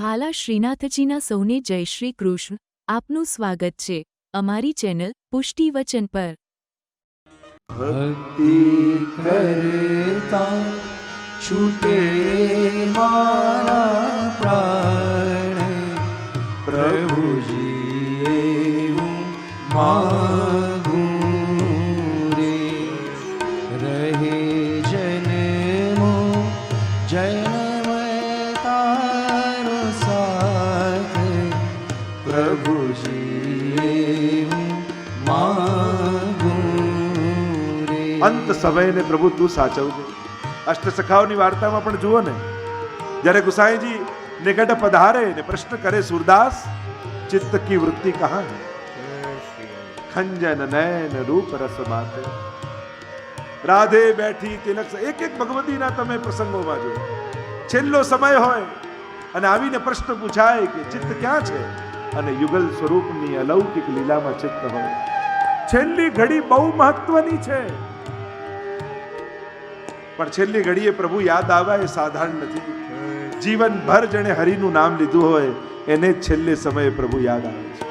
વહાલા શ્રીનાથજીના સૌને જય શ્રી કૃષ્ણ. આપનું સ્વાગત છે અમારી ચેનલ પુષ્ટિ વચન પર. ભક્તિ કરતા છૂટે મારા અંત સમયને પ્રભુ તું સાચવજે. અષ્ટસખાઓની વાર્તામાં પણ જુઓ ને, જ્યારે ગુસાઈજી નિકટ પધારે ને પ્રશ્ન કરે, સુરદાસ, ચિત્ત કી વૃત્તિ કહા ખંજન નયન રૂપ રસ માથે. રાધે બેઠી તિલક એક એક ભગવતીના તમે પ્રસંગોમાં જો છેલ્લો સમય હોય અને આવીને પ્રશ્ન પૂછાય કે ચિત્ત ક્યાં છે? અને યુગલ સ્વરૂપની અલૌકિક લીલામાં ચિત્ત હોય. છેલ્લી ઘડી બહુ મહત્વની છે. પણ છેલ્લી ઘડીએ પ્રભુ યાદ આવે એ સાધારણ નથી. જીવનભર જેણે હરિનું નામ લીધું હોય, એને છેલ્લે સમયે પ્રભુ યાદ આવે છે.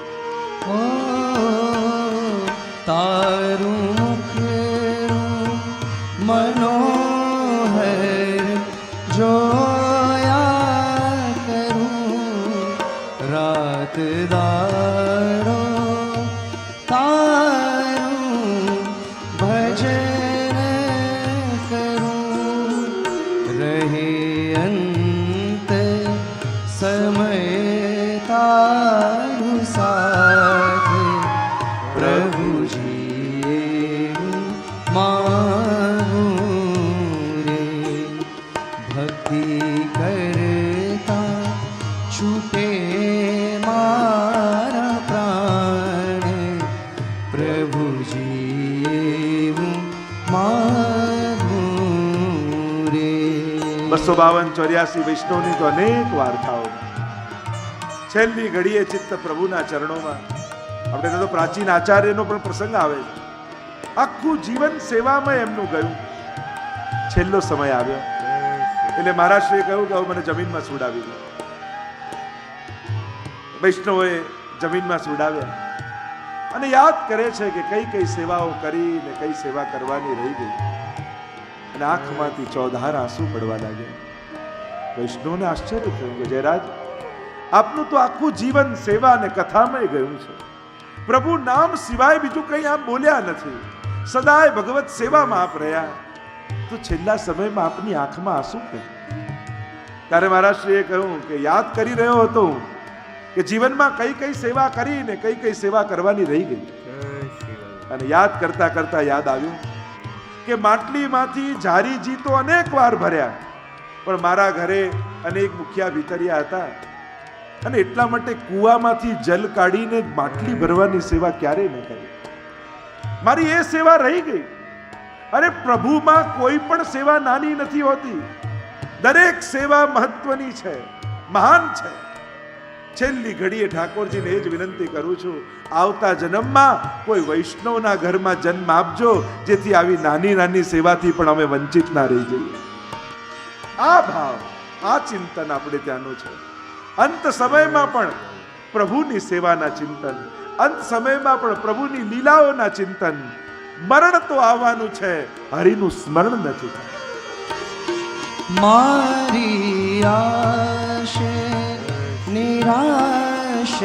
તારું પ્રભુજી માગું રે ભક્તિ કરતા છૂટે મારા પ્રાણ પ્રભુજી માગું રે બસો બાવન ચોર્યાસી વૈષ્ણવની તો અનેક વાર્તાઓ છેલ્લી ઘડીએ ચિત્ત પ્રભુના ચરણોમાં આપણે તો પ્રાચીન આચાર્યનો પણ પ્રસંગ આવે છે. આખું જીવન સેવામાં એમનું ગયું. છેલ્લો સમય આવ્યો. એટલે મહારાષ્ટ્રીએ કહ્યું કે હવે મને જમીનમાં સુડાવી દો. વૈષ્ણવોએ જમીનમાં સુડાવ્યા. અને યાદ કરે છે કે કઈ કઈ સેવાઓ કરી ને કઈ સેવા કરવાની રહી ગઈ. અને આંખમાંથી ચોધાર આંસુ પડવા લાગ્યા. વૈષ્ણવને આશ્ચર્ય થયું કે જયરાજ, આપનું તો આખું જીવન સેવા અને કથામય ગયું છે. પ્રભુ નામ સિવાય બીજું કંઈ આપ બોલ્યા નથી. સદાય ભગવત સેવામાં આપ રહ્યા. તો છેલ્લા સમયમાં આપની આંખમાં આંસુ કેમ? ત્યારે મહારાષ્ટ્રીએ કહ્યું કે યાદ કરી રહ્યો હતો કે જીવનમાં કઈ કઈ સેવા કરી ને કઈ કઈ સેવા કરવાની રહી ગઈ. અને યાદ કરતા કરતા યાદ આવ્યું કે માટલીમાંથી જારીજી તો અનેક વાર ભર્યા. પણ મારા ઘરે અનેક મુખિયા ભીતરિયા હતા. અને એટલા માટે કૂવામાંથી જલ કાઢીને માટલી ભરવાની સેવા ક્યારેય ન કરી? મારી એ સેવા રહી ગઈ. અરે પ્રભુમાં કોઈ પણ સેવા નાની નથી હોતી. દરેક સેવા મહત્વની છે, મહાન છે. છેલ્લી ઘડીએ ઠાકોરજીને એ જ વિનંતી કરું છું, આવતા જન્મમાં કોઈ વૈષ્ણવના ઘરમાં જન્મ આપજો, જેથી આવી નાની નાની સેવાથી પણ અમે વંચિત ના રહી જઈએ. આ ભાવ, આ ચિંતન આપણે ત્યાંનું છે. અંત સમયમાં પણ પ્રભુની સેવાના ચિંતન, અંત સમયમાં પણ પ્રભુની લીલાઓના ચિંતન. મરણ તો આવવાનું છે, હરિનું સ્મરણ નથી. મારી નિરાશ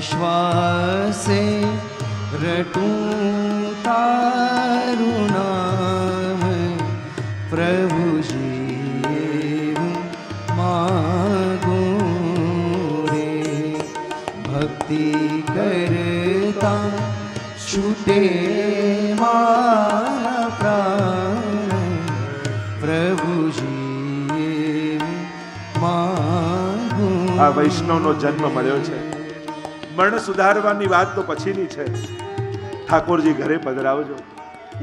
શ્વાસે શ્વાસે રટું તારું નામ પ્રભુજી માગું રે ભક્તિ કરતા છૂટે મારા પ્રાણ પ્રભુજી માગું આ વૈષ્ણવનો જન્મ મળ્યો છે. મરણ સુધારવાની વાત તો પછીની છે. ઠાકોરજી ઘરે પધરાવજો.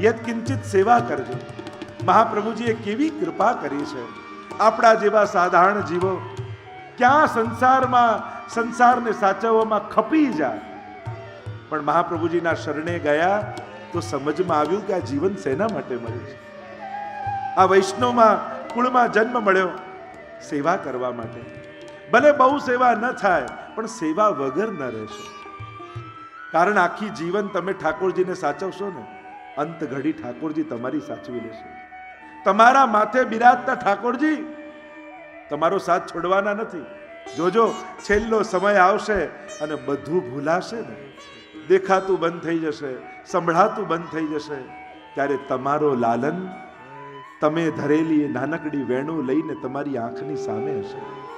યત કિંચિત સેવા કરજો. મહાપ્રભુજીએ કેવી કૃપા કરી છે. આપણા જેવા સાધારણ જીવો ક્યાં સંસારમાં, સંસારને સાચવવામાં ખપી જાય? પણ મહાપ્રભુજીના શરણે ગયા તો સમજમાં આવ્યું કે આ જીવન સેના માટે મળ્યું છે. આ વૈષ્ણવમાં કુળમાં જન્મ મળ્યો સેવા કરવા માટે. ભલે બહુ સેવા ન થાય, પણ સેવા વગર ન રહેશો કારણ આખી જીવન તમે ઠાકોરજીને સાચવશો ને, અંત ઘડી ઠાકોરજી તમારી સાચવી લેશે. તમારા માથે બિરાજતા ઠાકોરજી, તમારો સાથ છોડવાના નથી. જોજો, છેલ્લો સમય આવશે અને બધું ભૂલાશે ને. દેખાતું બંધ થઈ જશે, સંભળાતું બંધ થઈ જશે. ત્યારે તમારો લાલન, તમે ધરેલી નાનકડી વેણું લઈને તમારી આંખની સામે હશે.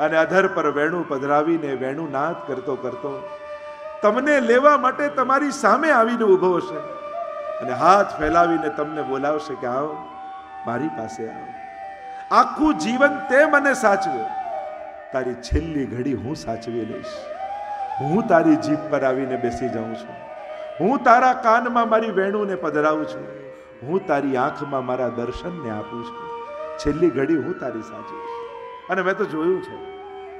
અને અધર પર વેણું પધરાવીને વેણું નાદ કરતો કરતો, તમને લેવા માટે તમારી સામે આવીને ઊભો હશે. અને હાથ ફેલાવીને તમને બોલાવશે કે, આવો, મારી પાસે આવો. આખું જીવન તે મને સાચવે. તારી છેલ્લી ઘડી હું સાચવી લઈશ. હું તારી જીભ પર આવીને બેસી જાઉં છું. હું તારા કાનમાં મારી વેણુને પધરાવું છું. હું તારી આંખમાં મારા દર્શનને આપું છું. છેલ્લી ઘડી હું તારી સાચવીશ. અને મેં તો જોયું છે.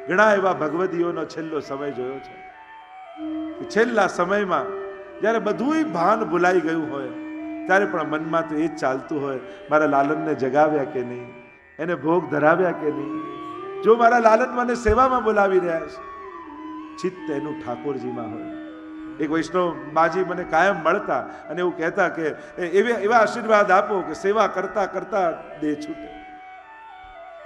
ઘણા એવા ભગવદીઓનો છેલ્લો સમય જોયો છે. છેલ્લા સમયમાં જ્યારે બધુંય ભાન ભૂલાઈ ગયું હોય, ત્યારે પણ મનમાં તો એ જ ચાલતું હોય, મારા લાલનને જગાવ્યા કે નહીં? એને ભોગ ધરાવ્યા કે નહીં? જો મારા લાલન મને સેવામાં બોલાવી રહ્યા છે, ચિત્ત એનું ઠાકોરજીમાં હોય. એક વૈષ્ણવ બાજી મને કાયમ મળતા અને એવું કહેતા કે એવા એવા આશીર્વાદ આપો કે સેવા કરતા કરતા દેહ છૂટે.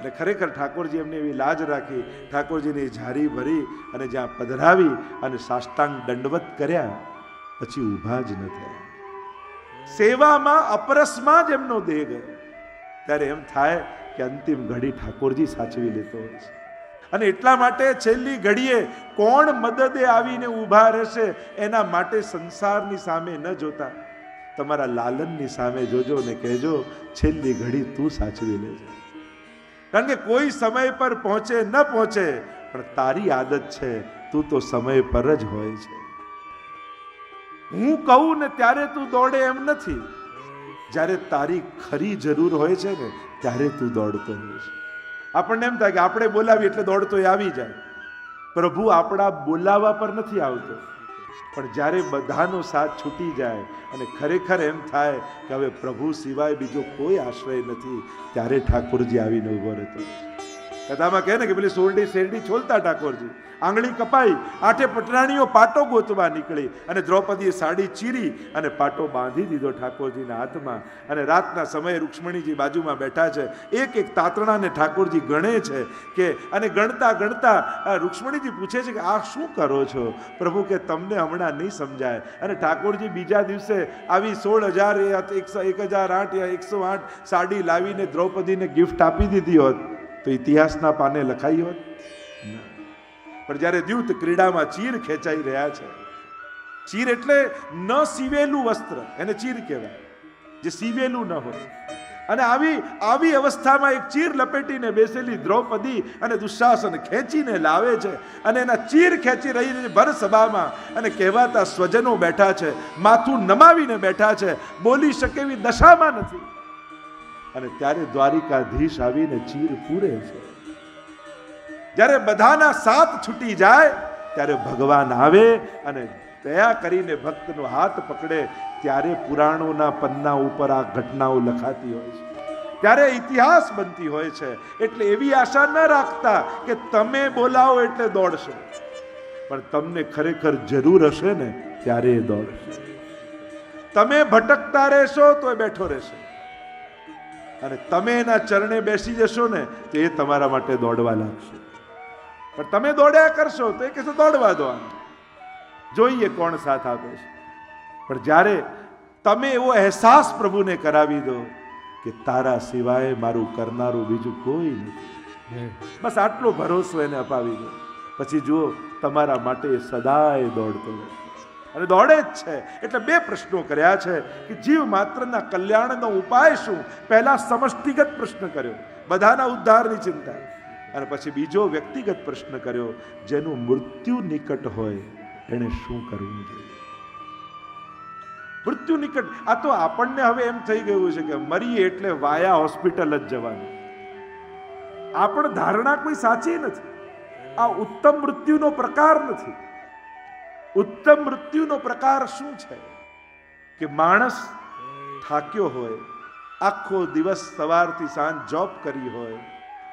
એટલે ખરેખર ઠાકોરજી એમને એવી લાજ રાખી, ઠાકોરજીની ઝારી ભરી અને જ્યાં પધરાવી અને સાષ્ટાંગ દંડવત કર્યા, પછી ઊભા જ ન થયા. સેવામાં અપરસમાં જ એમનો દેહ ગયો. ત્યારે એમ થાય કે અંતિમ ઘડી ઠાકોરજી સાચવી લેતો હોય છે. અને એટલા માટે છેલ્લી ઘડીએ કોણ મદદે આવીને ઊભા રહેશે, એના માટે સંસારની સામે ન જોતા. તમારા લાલનની સામે જોજો ને કહેજો, છેલ્લી ઘડી તું સાચવી લેજે. કારણ કે કોઈ સમય પર પહોંચે, ન પહોંચે, પણ તારી આદત છે. તું તો સમય પર જ હોય છે. હું કહું ને ત્યારે તું દોડે એમ નથી. જ્યારે તારી ખરી જરૂર હોય છે ને, ત્યારે તું દોડતો હોય છે. આપણને એમ થાય કે આપણે બોલાવીએ એટલે દોડતો આવી જાય. પ્રભુ આપણા બોલાવા પર નથી આવતો. પણ જ્યારે બધાનો સાથ છૂટી જાય અને ખરેખર એમ થાય કે હવે પ્રભુ સિવાય બીજો કોઈ આશ્રય નથી, ત્યારે ઠાકોરજી આવીને ઊભો રહેતો. કથામાં કહે ને કે પેલી સોરડી શેરડી છોલતા ઠાકોરજી. આંગળી કપાઈ, આઠે પટરાણીઓ પાટો ગોતવા નીકળી અને દ્રૌપદીએ સાડી ચીરી અને પાટો બાંધી દીધો ઠાકોરજીના હાથમાં. અને રાતના સમયે રૂક્ષ્મણીજી બાજુમાં બેઠા છે. એક એક તાતણાને ઠાકોરજી ગણે છે કે, અને ગણતા ગણતા રૂક્ષ્મણીજી પૂછે છે કે આ શું કરો છો? પ્રભુ કે તમને હમણાં નહીં સમજાય. અને ઠાકોરજી બીજા દિવસે આવી સોળ હજાર એકસો એક હજાર આઠ યા એકસો આઠ સાડી લાવીને દ્રૌપદીને ગિફ્ટ આપી દીધી હોત. તો ઇતિહાસના પાને લખાઈ હોત? પણ જ્યારે દ્યુત ક્રીડામાં ચીર ખેંચાઈ રહ્યા છે, ચીર એટલે ન સીવેલું વસ્ત્ર, એને ચીર કહેવાય, જે સીવેલું ન હોય. અને આવી આવી અવસ્થામાં એક ચીર લપેટીને બેસેલી દ્રૌપદી અને દુશાસન ખેંચીને લાવે છે અને એના ચીર ખેંચી રહી છે ભર સભામાં અને કહેવાતા સ્વજનો બેઠા છે, માથું નમાવીને બેઠા છે, બોલી શકે એવી દશામાં નથી. અને ત્યારે દ્વારિકાધીશ આવીને ચીર પૂરે છે. જ્યારે બધાના સાથ છૂટી જાય, ત્યારે ભગવાન આવે અને દયા કરીને ભક્તનો હાથ પકડે, ત્યારે પુરાણોના પન્ના ઉપર આ ઘટનાઓ લખાતી હોય છે. ત્યારે ઇતિહાસ બનતી હોય છે. એટલે એવી આશા ન રાખતા કે તમે બોલાવો એટલે દોડશો. પણ તમને ખરેખર જરૂર હશે ને, ત્યારે એ દોડશે. તમે ભટકતા રહેશો તો બેઠો રહેશે. અને તમે એના ચરણે બેસી જશો ને, તો એ તમારા માટે દોડવા લાગશે. પણ તમે દોડ્યા કરશો, તો એ કહેશો દોડવા દો જોઈએ કોણ સાથ આપે છે. પણ જ્યારે તમે એવો અહેસાસ પ્રભુને કરાવી દો કે તારા સિવાય મારું કરનારું બીજું કોઈ નથી. બસ આટલો ભરોસો એને અપાવી દો. પછી જુઓ, તમારા માટે સદાય દોડતો રહેશે. અને દોડે જ છે. એટલે બે પ્રશ્નો કર્યા છે કે જીવ માત્રના કલ્યાણનો ઉપાય શું? પહેલા સમષ્ટિગત પ્રશ્ન કર્યો, બધાના ઉદ્ધારની ચિંતા. અને પછી બીજો વ્યક્તિગત પ્રશ્ન કર્યો, જેનું મૃત્યુ નિકટ હોય એણે શું કરવું જોઈએ? મૃત્યુ નિકટ, આ તો આપણને હવે એમ થઈ ગયું છે કે મરીએ એટલે વાયા હોસ્પિટલ જ જવાનું. આપણ ધારણા કોઈ સાચી નથી. આ ઉત્તમ મૃત્યુનો પ્રકાર નથી. ઉત્તમ મૃત્યુનો પ્રકાર શું છે? કે માણસ થાક્યો હોય, આખો દિવસ સવારથી સાંજ જોબ કરી હોય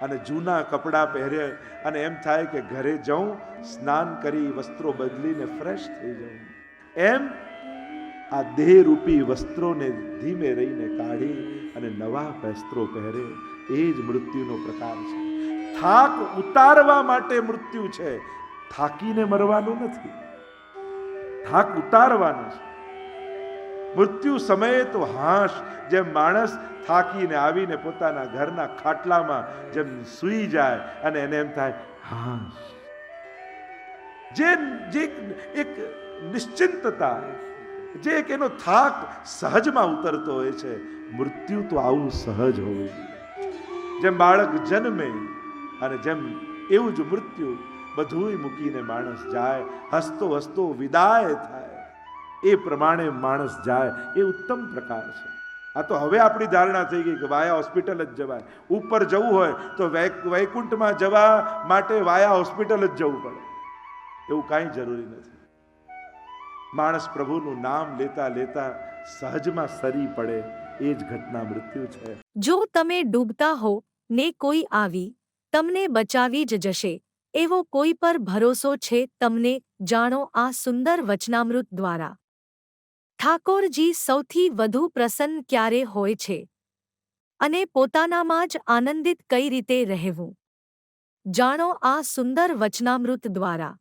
અને જૂના કપડાં પહેરે અને એમ થાય કે ઘરે જાઉં, સ્નાન કરી, વસ્ત્રો બદલીને ફ્રેશ થઈ જાઉં. એમ આ દેહરૂપી વસ્ત્રોને ધીમે રહીને કાઢી અને નવા વસ્ત્રો પહેરે, એ જ મૃત્યુનો પ્રકાર છે. થાક ઉતારવા માટે મૃત્યુ છે. થાકીને મરવાનું નથી. થાક ઉતારવાનો છે. મૃત્યુ સમયે તો હાશ જેમ માણસ થાકીને આવીને પોતાના ઘરના ખાટલામાં જેમ સૂઈ જાય અને એને એમ થાય હાશ જે જે એક નિશ્ચિંતતા, જે એક એનો થાક સહજમાં ઉતરતો હોય છે, મૃત્યુ તો આવું સહજ હોવું જેમ બાળક જન્મે અને જેમ એવું જ મૃત્યુ બધુંય મૂકીને માણસ જાય, હસતો હસતો વિદાય થાય. એ પ્રમાણે માણસ જાય, એ ઉત્તમ પ્રકાર છે. આ તો હવે આપણી ધારણા થઈ ગઈ કે વાયા હોસ્પિટલ જ જવાય. ઉપર જવું હોય તો વૈકુંઠમાં જવા માટે વાયા હોસ્પિટલ જ જવું પડે. એવું કાંઈ જરૂરી નથી. માણસ પ્રભુનું નામ લેતા લેતા સહજમાં સરી પડે, એ જ ઘટના મૃત્યુ છે. જો તમે ડૂબતા હો ને કોઈ આવી, તમને બચાવી જ જશે. એવો કોઈ પર ભરોસો છે તમને જાણો આ સુંદર વચનામૃત દ્વારા? ઠાકોરજી સૌથી વધુ પ્રસન્ન ક્યારે હોય છે? અને પોતાનામાં જ આનંદિત કઈ રીતે રહેવું? જાણો આ સુંદર વચનામૃત દ્વારા.